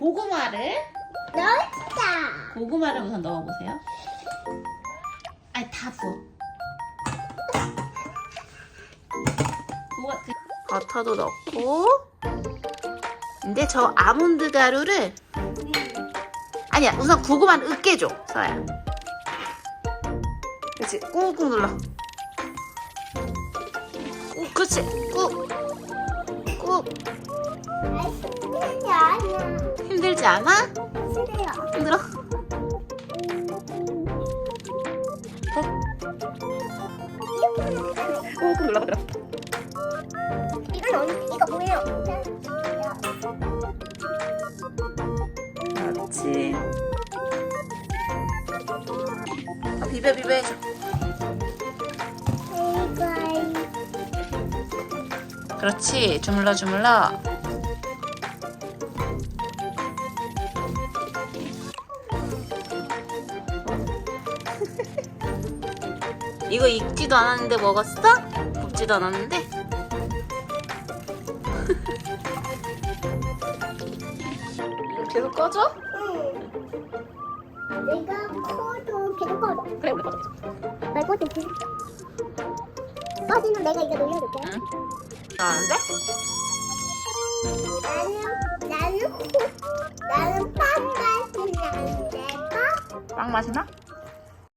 고구마를 넣었다. 고구마를 우선 넣어보세요. 아니 다 부어. 고구마 그 버터도 넣고. 근데 저 아몬드 가루를 아니야 우선 고구마는 으깨줘 서야. 그렇지 꾹꾹 눌러. 꾹 그렇지 꾹 꾹. 맛있는 아니야. 않아? 싫어요. 힘들어? 꾹꾹 눌러 눌러. 이건 언니 이거 뭐예요? 그렇지. 아, 비벼 비벼 해줘. 그렇지. 주물러 주물러. 이거 익지도 않았는데 먹었어? 굽지도 않았는데? 이거 계속 꺼져? 응. 내가 커도 계속 꺼져. 그래 우리 꺼져 좀 계속. 꺼지면 내가 이거 놀려줄게. 응? 나는데? 나는 나는 호- 나는 빵 맛이 나는데 어? 빵 맛이 나?